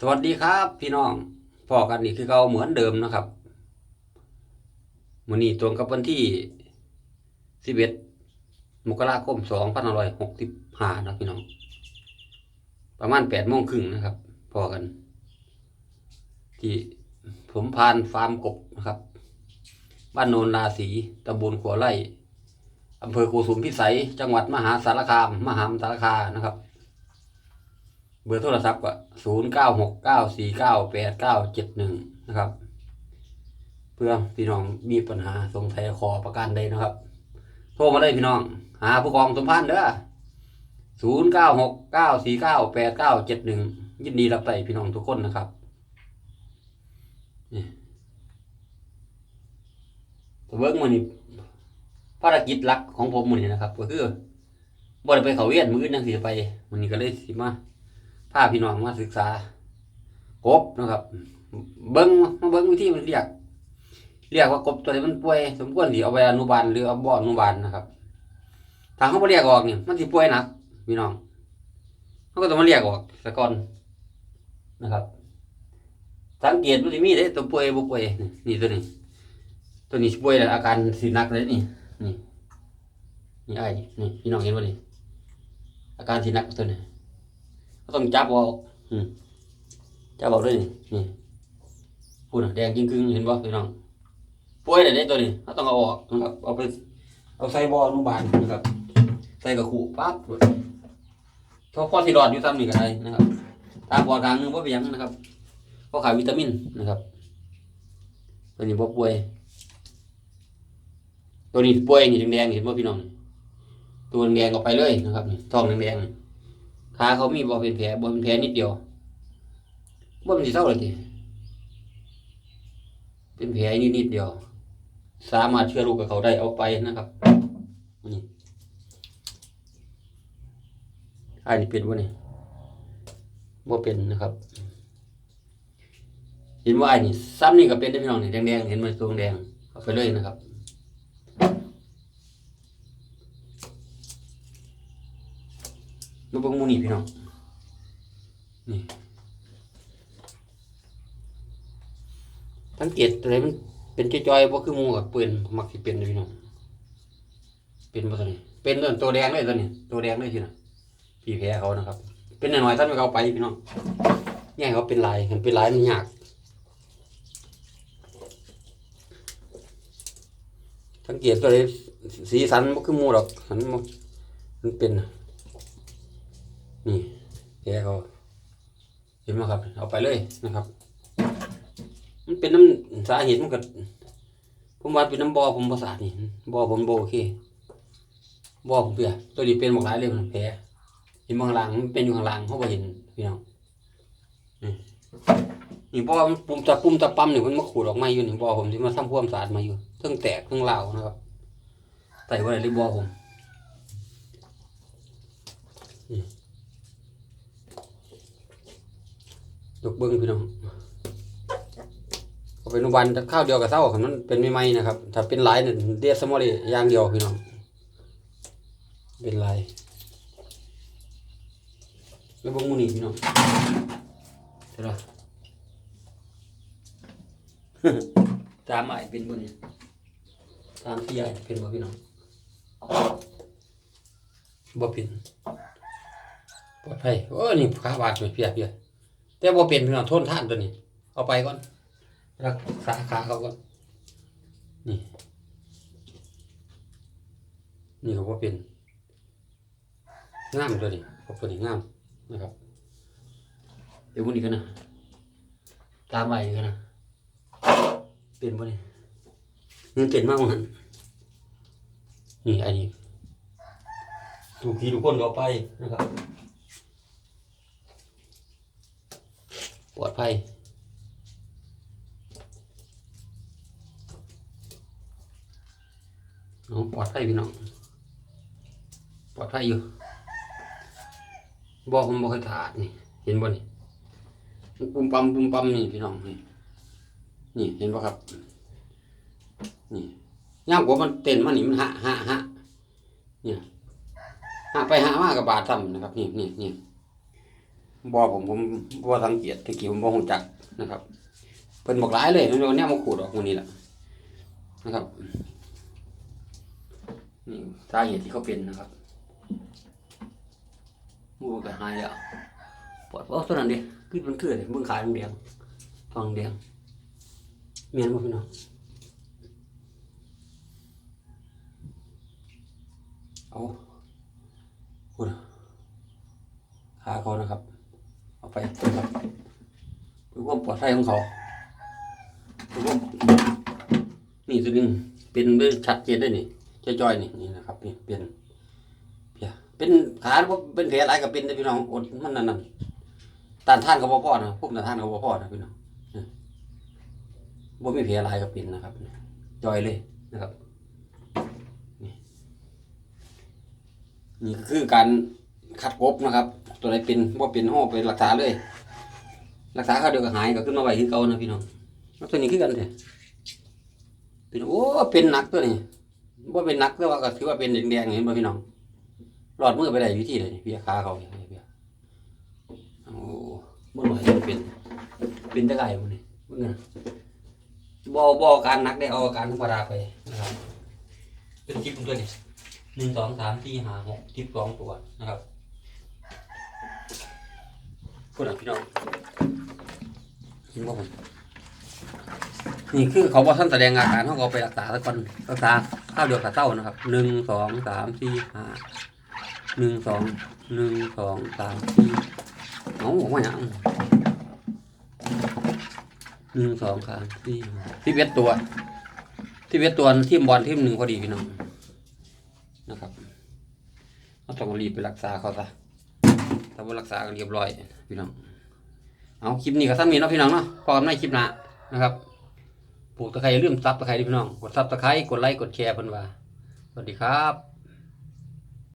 สวัสดีครับพี่น้องพอกันนี่คือเราเหมือนเดิมนะครับวันนี้ตรงกับวันที่สิบเอ็ดมกราคมสองพันร้อยหกสิบห้านะพี่น้อง ประมาณแปดโมงครึ่งนะครับ พอกัน ที่ผมพานฟาร์มกบนะครับ บ้านโนนนาสีตำบลขัวไร่อำเภอโกสุมพิสัย จังหวัดมหาสารคาม มหามสารคามนะครับ เบอร์โทรศัพท์ก็ศูนย์เก้าหกเก้าสี่เก้าแปดเก้าเจ็ดหนึ่งนะครับ เพื่อพี่น้องมีปัญหาสงสัยขอประกันใดนะครับ โทรมาได้พี่น้อง หาผู้กองสมพันธ์เด้อศูนย์เก้าหกเก้าสี่เก้าแปดเก้าเจ็ดหนึ่งยินดีรับไปพี่น้องทุกคนนะครับนี่ตัวเบิ้งมันนี่ภารกิจหลักของผมมันนี่นะครับ ก็คือบ่ได้ไปเขาเวียนมือนั่งสิไปมันนี่ก็เลยสิมา พาพี่น้องมาศึกษากบนะครับ เบิ้งมาเบิ้งวิธีมันเรียก เรียกว่ากบตัวนี้มันป่วย สมควรที่เอาไปอนุบาลหรือเอาบ่ออนุบาลนะครับถ้าเขาไม่เรียกออกเนี่ยมันสิป่วยหนักพี่น้องเขาก็ต้องมาเรียกออกสะก่อนนะครับ สังเกตมันจะมีเด้ตัวป่วยบ่ป่วยนี่ตัวนี้ ตัวนี้ป่วยอาการสิหนักเลยนี่นี่นี่ไอ้นี่พี่น้องเห็นบ่นี่อาการสิหนักตัวนี้ ก็ต้องจับออกอืมจับออกด้วยนี่นี่พูดนะแดงจริงครึ่งๆเห็นบ่พี่น้องป่วยแต่เด็ตัวนี้เราต้องเอาออกนะครับ เอาไป เอาใส่บ่ออนุบาลนะครับ ใส่กับขู่ปั๊บทอพอที่รอดอยู่ซ้ำนี่ก็ได้นะครับ ตาบอดกลางหนึงว่าเป็นหยังนะครับเพราะขาดวิตามินนะครับ ตัวนี้บ่ป่วย ตัวนี้ป่วยนี่แดงๆเห็นบ่พี่น้อง ตัวแดงๆออกไปเลยนะครับนี่ท้องแดงๆนี่ ขาเขามีบ่เป็นแผลบ่เป็นแผลนิดเดียวบ่มันสิเท่าเลยทีเป็นแผลนิดนิดเดียว สามารถเชื้อโรคกับเขาได้เอาไปนะครับนี่อันนี้เป็นวะนี่บ่เป็นนะครับ เห็นว่าอันนี้ซ้ำนี่ก็เป็นได้พี่น้องนี่แดงๆเห็นไหมตัวแดงเอาไปเลยนะครับ มาเบิ่งมูนี่พี่น้อง นี่สังเกตอะไรมันเป็นจ้อยๆบ่คือมูกับปืนมักสิเป็นเลยพี่น้อง เป็นบ่ตัวนี้ เป็นตัวตัวแดงเลยตัวนี้ ตัวแดงเลยทีน่ะพี่แพ้เขานะครับ เป็นหน้อยๆท่านไม่เขาไปพี่น้องแย่งเขาเป็นลายมันเป็นลายมันยากสังเกตตัวนี้สีสันบ่คือมูดอกสันมันเป็น นี่แกเขาเห็นไหมครับ เอาไปเลยนะครับ มันเป็นน้ำสาเหตุมันก็ผมว่าเป็นน้ำบอผมประสาทนี่บอผมโบโอเคบอผมเปียตัวนี้เป็นหมกหลายเลยมันแผลเห็นบางหลังมันเป็นอยู่ข้างหลังเขาไปเห็นพี่น้องนี่นี่บอมันปุ่มตะปุ่มตะปั๊มนี่มันมาขูดออกมาอยู่นี่บอผมที่มาทำความสาดมาอยู่เทั้งแตกเทั้งเหล่านะครับใส่ไว้ในบอผม ยกเบิ้งพี่น้องเอาเป็นวันข้าวเดียวกับเท่าครับมันเป็นไม่ไหมนะครับ ถ้าเป็นหลายเนี่ยเดียสมอลีอย่างเดียวพี่น้อง เป็นลายแล้วบงมูนี่พี่น้องเท่าไหรตามใหม่เป็นบนตามที่ใหญ่เป็นบ่พี่น้องบ่เป็นปลอดภัยโอ้นี่ขาบาดเลยเพียเพีย แต่บ่าเป็นพี่น้องทนท่านตัวนี้ เอาไปก่อน รักษาขาเขาก่อน นี่ นี่เขาบ่าเป็นงามตัวนี้เขาตัวนี้งามนะครับ เดี๋ยววันนี้กันนะ ตามไปกันนะ เป็นบ่นี่เงินเป็นมากมันนี่อันนี้ทุกทีทุกคนเอาไปนะครับ ปลอดภัยน้องปลอดภัยพี่น้องปลอดภัยอยู่บอกผมบอกให้ถาดนี่ เห็นบ่นี่ปุ่มปั๊มปุ่มปั๊มนี่พี่น้องนี่นี่เห็นป่ะครับ นี่ย่ามกว่ามันเต้นมันนี่มันหะหะหะเนี่ยหะไปหะมากกับบาดซ้ำนะครับ นี่นี่นี่ บ่ผมผมบ่สังเกตตะกี้ผมบ่ฮู้จักนะครับเพิ่นบอกหลายเลยเดี๋ยวเนี้มาขูดออกมื้อนี้แหละนะครับนี่สาเหตุที่เขาเป็นนะครับงูก็หายแล้วปวดบ่ตัวนั้นดิคือมันคือเลยเบิ่งขาแดงๆทองแดงเมียนบ่พี่น้องเอาพูดขาเขานะครับ ไปครับเพื่อความปลอดภัยของเขาเพื่อความนี่ตัวหนึงเป็นเรื่องชัดเจนได้นี่จะจอยๆนี่นี่นะครับนี่เป็นเพียเป็นขาบ่เป็นแผลอะไรก็เป็นได้พี่น้องอดมันนั่นนั่นตานทานก็บ่พอนะพวกตานทานก็บ่พอนะพี่น้องบ่มีแผลอะไรก็เป็นนะครับจอยเลยนะครับนี่คือการคัดกบนะครับ ตัวไหนเป็นบ่เป็นห้อไปรักษาเลย รักษาเขาเดียวก็หายก็ขึ้นมาไหวคือเก่านะพี่น้องแล้วตัวนี้คือกันเถอะพี่น้องโอ้เป็นหนักตัวนี้ว่าเป็นหนักแต่ว่าก็ถือว่าเป็นแดงๆเห็นบ่พี่น้องรอดมือไปได้วิธีเลยนี่พี่ขาเขาเนี่ยพี่โอ้บ่หน่อยเป็นเป็นตะไคร้มันนี่เบิ่งนะบ่บ่อการนักได้เอาอาการธรรมดาไปนะครับเป็นคลิปตัวนี้หนึ่งสองสามสี่ห้าหกคลิปสองตัวนะครับ พูดอะพี่น้องเห็นบ่ผมนี่คือเขาบอกท่านแสดงอาการเขาก็เอาไปรักษาแล้วก่อนรักษาข้าวเดียวกับเต้านะครับหนึ่งสองสามสี่ห้าหนึ่งสองหนึ่งสองสามสี่เอาออกมาอย่างหนึ่งสองสามสี่ที่เวทตัว ที่เวทตัวทีมบอลทีมหนึ่งพอดีพี่น้องนะครับเราต้องรีบไปรักษาเขาซะ ถ้าบ่รักษากันเรียบร้อยพี่น้อง เอาคลิปนี้ก็ซ้นมีเนาะพี่น้องเนาะพอกันในคลิปหน้านะครับ ปลูกตะไคร้ลืมซับตะไคร้ด้วยพี่น้อง กดซับตะไคร้กดไลค์กดแชร์เพิ่นว่า สวัสดีครับ